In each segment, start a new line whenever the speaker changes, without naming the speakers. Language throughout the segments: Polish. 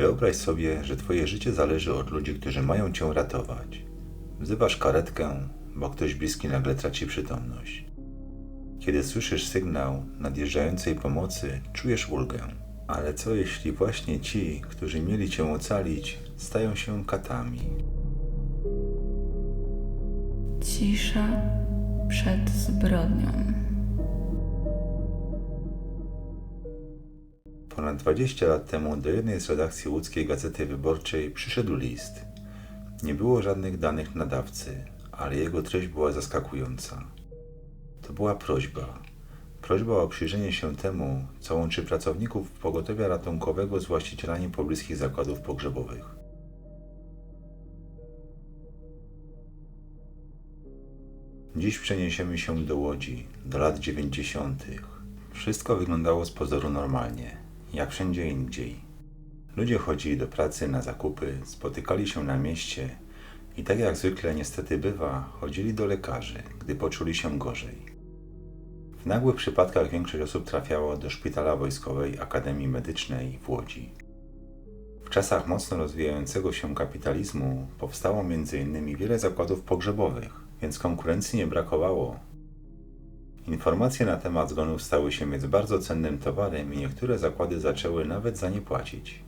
Wyobraź sobie, że Twoje życie zależy od ludzi, którzy mają Cię ratować. Wzywasz karetkę, bo ktoś bliski nagle traci przytomność. Kiedy słyszysz sygnał nadjeżdżającej pomocy, czujesz ulgę. Ale co jeśli właśnie ci, którzy mieli Cię ocalić, stają się katami?
Cisza przed zbrodnią.
Ponad 20 lat temu do jednej z redakcji łódzkiej Gazety Wyborczej przyszedł list. Nie było żadnych danych nadawcy, ale jego treść była zaskakująca. To była prośba. Prośba o przyjrzenie się temu, co łączy pracowników pogotowia ratunkowego z właścicielami pobliskich zakładów pogrzebowych. Dziś przeniesiemy się do Łodzi, do lat 90. Wszystko wyglądało z pozoru normalnie, jak wszędzie indziej. Ludzie chodzili do pracy, na zakupy, spotykali się na mieście i tak jak zwykle niestety bywa, chodzili do lekarzy, gdy poczuli się gorzej. W nagłych przypadkach większość osób trafiało do Szpitala Wojskowej Akademii Medycznej w Łodzi. W czasach mocno rozwijającego się kapitalizmu powstało m.in. wiele zakładów pogrzebowych, więc konkurencji nie brakowało. Informacje na temat zgonów stały się więc bardzo cennym towarem i niektóre zakłady zaczęły nawet za nie płacić.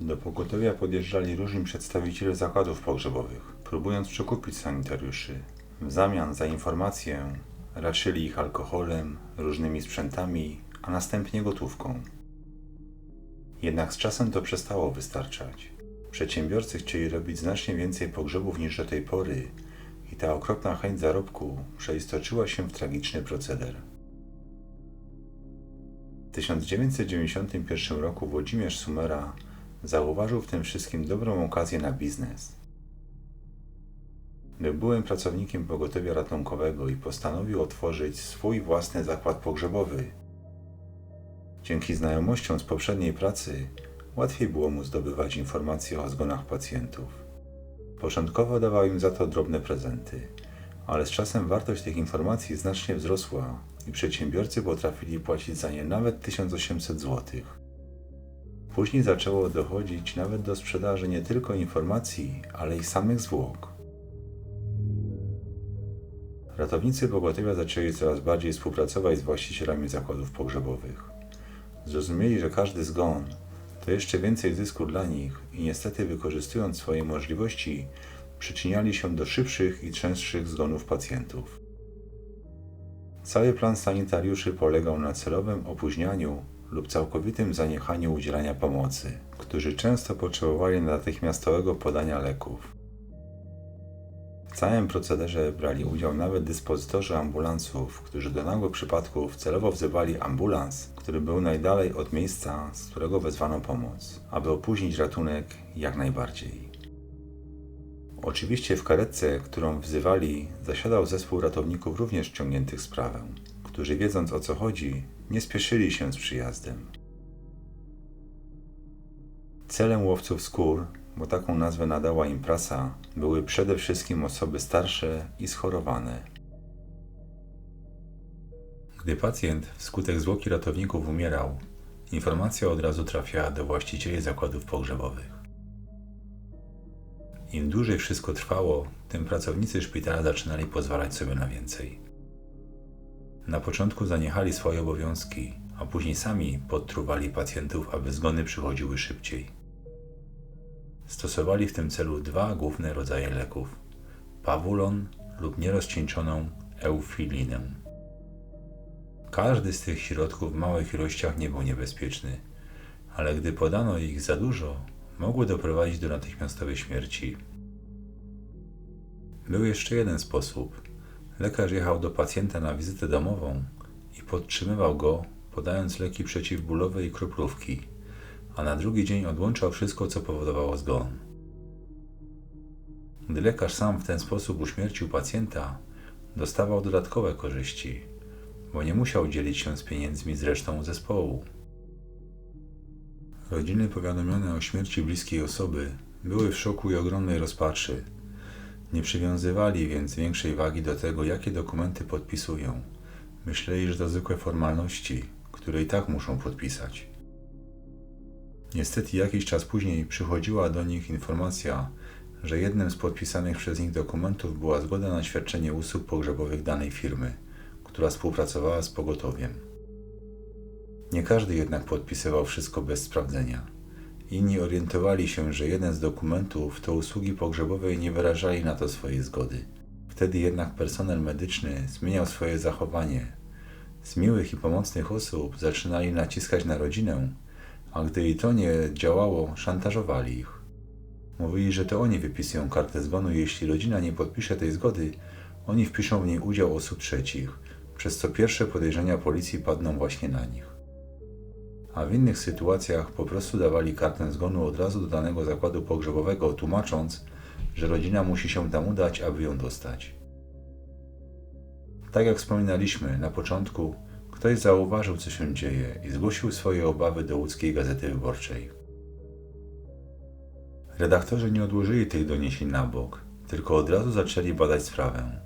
Do pogotowia podjeżdżali różni przedstawiciele zakładów pogrzebowych, próbując przekupić sanitariuszy. W zamian za informację raczyli ich alkoholem, różnymi sprzętami, a następnie gotówką. Jednak z czasem to przestało wystarczać. Przedsiębiorcy chcieli robić znacznie więcej pogrzebów niż do tej pory i ta okropna chęć zarobku przeistoczyła się w tragiczny proceder. W 1991 roku Włodzimierz Sumera zauważył w tym wszystkim dobrą okazję na biznes. Był byłym pracownikiem pogotowia ratunkowego i postanowił otworzyć swój własny zakład pogrzebowy. Dzięki znajomościom z poprzedniej pracy łatwiej było mu zdobywać informacje o zgonach pacjentów. Początkowo dawał im za to drobne prezenty, ale z czasem wartość tych informacji znacznie wzrosła i przedsiębiorcy potrafili płacić za nie nawet 1800 zł. Później zaczęło dochodzić nawet do sprzedaży nie tylko informacji, ale i samych zwłok. Ratownicy pogotowia zaczęli coraz bardziej współpracować z właścicielami zakładów pogrzebowych. Zrozumieli, że każdy zgon to jeszcze więcej zysku dla nich i niestety wykorzystując swoje możliwości, przyczyniali się do szybszych i częstszych zgonów pacjentów. Cały plan sanitariuszy polegał na celowym opóźnianiu lub całkowitym zaniechaniu udzielania pomocy, którzy często potrzebowali natychmiastowego podania leków. W całym procederze brali udział nawet dyspozytorzy ambulansów, którzy do nagłych przypadków celowo wzywali ambulans, który był najdalej od miejsca, z którego wezwano pomoc, aby opóźnić ratunek jak najbardziej. Oczywiście w karetce, którą wzywali, zasiadał zespół ratowników również wciągniętych w sprawę, którzy wiedząc o co chodzi, nie spieszyli się z przyjazdem. Celem łowców skór bo taką nazwę nadała im prasa, były przede wszystkim osoby starsze i schorowane. Gdy pacjent wskutek zwłoki ratowników umierał, informacja od razu trafiała do właścicieli zakładów pogrzebowych. Im dłużej wszystko trwało, tym pracownicy szpitala zaczynali pozwalać sobie na więcej. Na początku zaniechali swoje obowiązki, a później sami podtruwali pacjentów, aby zgony przychodziły szybciej. Stosowali w tym celu dwa główne rodzaje leków: pawulon lub nierozcieńczoną eufilinę. Każdy z tych środków w małych ilościach nie był niebezpieczny, ale gdy podano ich za dużo, mogły doprowadzić do natychmiastowej śmierci. Był jeszcze jeden sposób. Lekarz jechał do pacjenta na wizytę domową i podtrzymywał go, podając leki przeciwbólowe i kroplówki a na drugi dzień odłączał wszystko, co powodowało zgon. Gdy lekarz sam w ten sposób uśmiercił pacjenta, dostawał dodatkowe korzyści, bo nie musiał dzielić się z pieniędzmi z resztą zespołu. Rodziny powiadomione o śmierci bliskiej osoby były w szoku i ogromnej rozpaczy. Nie przywiązywali więc większej wagi do tego, jakie dokumenty podpisują. Myśleli, że to zwykłe formalności, które i tak muszą podpisać. Niestety jakiś czas później przychodziła do nich informacja, że jednym z podpisanych przez nich dokumentów była zgoda na świadczenie usług pogrzebowych danej firmy, która współpracowała z pogotowiem. Nie każdy jednak podpisywał wszystko bez sprawdzenia. Inni orientowali się, że jeden z dokumentów to usługi pogrzebowe i nie wyrażali na to swojej zgody. Wtedy jednak personel medyczny zmieniał swoje zachowanie. Z miłych i pomocnych osób zaczynali naciskać na rodzinę, a gdy i to nie działało, szantażowali ich. Mówili, że to oni wypisują kartę zgonu jeśli rodzina nie podpisze tej zgody, oni wpiszą w niej udział osób trzecich, przez co pierwsze podejrzenia policji padną właśnie na nich. A w innych sytuacjach po prostu dawali kartę zgonu od razu do danego zakładu pogrzebowego, tłumacząc, że rodzina musi się tam udać, aby ją dostać. Tak jak wspominaliśmy na początku, ktoś zauważył, co się dzieje i zgłosił swoje obawy do łódzkiej gazety wyborczej. Redaktorzy nie odłożyli tych doniesień na bok, tylko od razu zaczęli badać sprawę.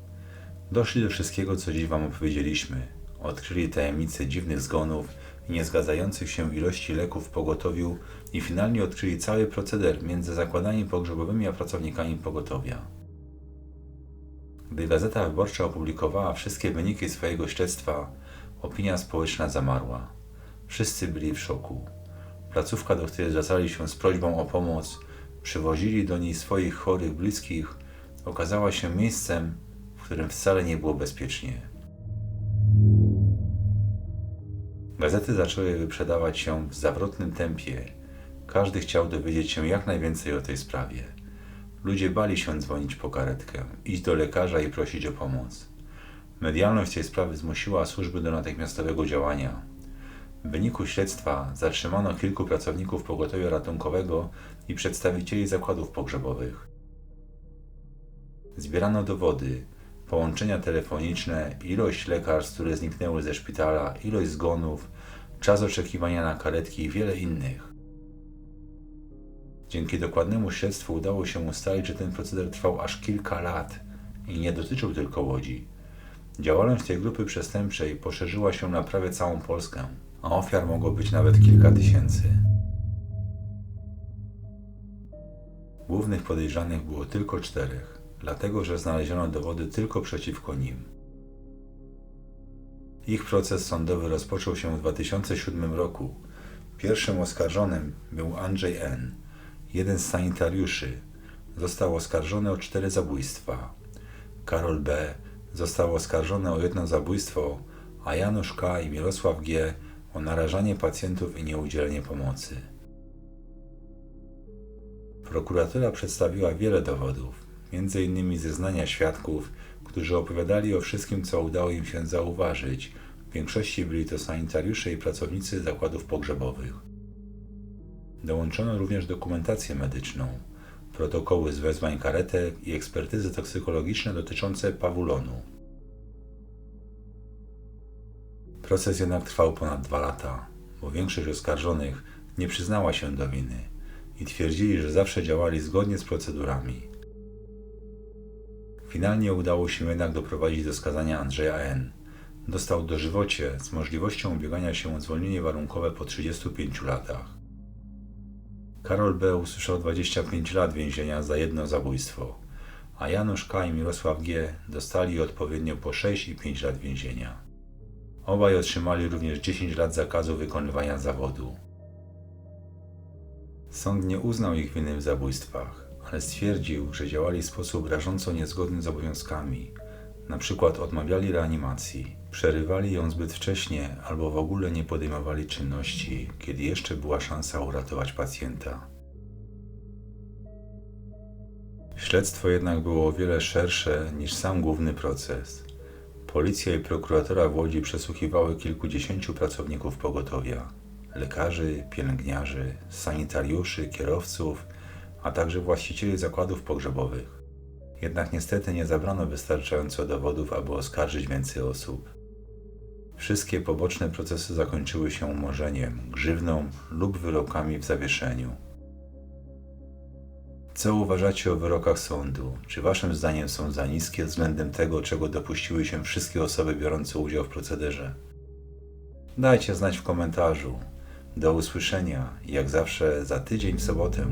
Doszli do wszystkiego, co dziś Wam opowiedzieliśmy. Odkryli tajemnice dziwnych zgonów i niezgadzających się ilości leków w pogotowiu i finalnie odkryli cały proceder między zakładami pogrzebowymi a pracownikami pogotowia. Gdy Gazeta Wyborcza opublikowała wszystkie wyniki swojego śledztwa, opinia społeczna zamarła. Wszyscy byli w szoku. Placówka, do której zwracali się z prośbą o pomoc, przywozili do niej swoich chorych bliskich, okazała się miejscem, w którym wcale nie było bezpiecznie. Gazety zaczęły wyprzedawać się w zawrotnym tempie. Każdy chciał dowiedzieć się jak najwięcej o tej sprawie. Ludzie bali się dzwonić po karetkę, iść do lekarza i prosić o pomoc. Medialność tej sprawy zmusiła służby do natychmiastowego działania. W wyniku śledztwa zatrzymano kilku pracowników pogotowia ratunkowego i przedstawicieli zakładów pogrzebowych. Zbierano dowody, połączenia telefoniczne, ilość lekarstw, które zniknęły ze szpitala, ilość zgonów, czas oczekiwania na karetki i wiele innych. Dzięki dokładnemu śledztwu udało się ustalić, że ten proceder trwał aż kilka lat i nie dotyczył tylko Łodzi. Działalność tej grupy przestępczej poszerzyła się na prawie całą Polskę, a ofiar mogło być nawet kilka tysięcy. Głównych podejrzanych było tylko czterech, dlatego że znaleziono dowody tylko przeciwko nim. Ich proces sądowy rozpoczął się w 2007 roku. Pierwszym oskarżonym był Andrzej N., jeden z sanitariuszy. Został oskarżony o cztery zabójstwa. Karol B. został oskarżony o jedno zabójstwo, a Janusz K. i Mirosław G. o narażanie pacjentów i nieudzielenie pomocy. Prokuratura przedstawiła wiele dowodów, m.in. zeznania świadków, którzy opowiadali o wszystkim, co udało im się zauważyć. W większości byli to sanitariusze i pracownicy zakładów pogrzebowych. Dołączono również dokumentację medyczną, protokoły z wezwań karetek i ekspertyzy toksykologiczne dotyczące pawulonu. Proces jednak trwał ponad dwa lata, bo większość oskarżonych nie przyznała się do winy i twierdzili, że zawsze działali zgodnie z procedurami. Finalnie udało się jednak doprowadzić do skazania Andrzeja N. Dostał dożywocie z możliwością ubiegania się o zwolnienie warunkowe po 35 latach. Karol B. usłyszał 25 lat więzienia za jedno zabójstwo, a Janusz K. i Mirosław G. dostali odpowiednio po 6 i 5 lat więzienia. Obaj otrzymali również 10 lat zakazu wykonywania zawodu. Sąd nie uznał ich winy w zabójstwach, ale stwierdził, że działali w sposób rażąco niezgodny z obowiązkami. Na przykład odmawiali reanimacji, przerywali ją zbyt wcześnie albo w ogóle nie podejmowali czynności, kiedy jeszcze była szansa uratować pacjenta. Śledztwo jednak było o wiele szersze niż sam główny proces. Policja i prokuratora w Łodzi przesłuchiwały kilkudziesięciu pracowników pogotowia lekarzy, pielęgniarzy, sanitariuszy, kierowców, a także właścicieli zakładów pogrzebowych. Jednak niestety nie zabrano wystarczająco dowodów, aby oskarżyć więcej osób. Wszystkie poboczne procesy zakończyły się umorzeniem, grzywną lub wyrokami w zawieszeniu. Co uważacie o wyrokach sądu? Czy waszym zdaniem są za niskie względem tego, czego dopuściły się wszystkie osoby biorące udział w procederze? Dajcie znać w komentarzu. Do usłyszenia, jak zawsze za tydzień w sobotę.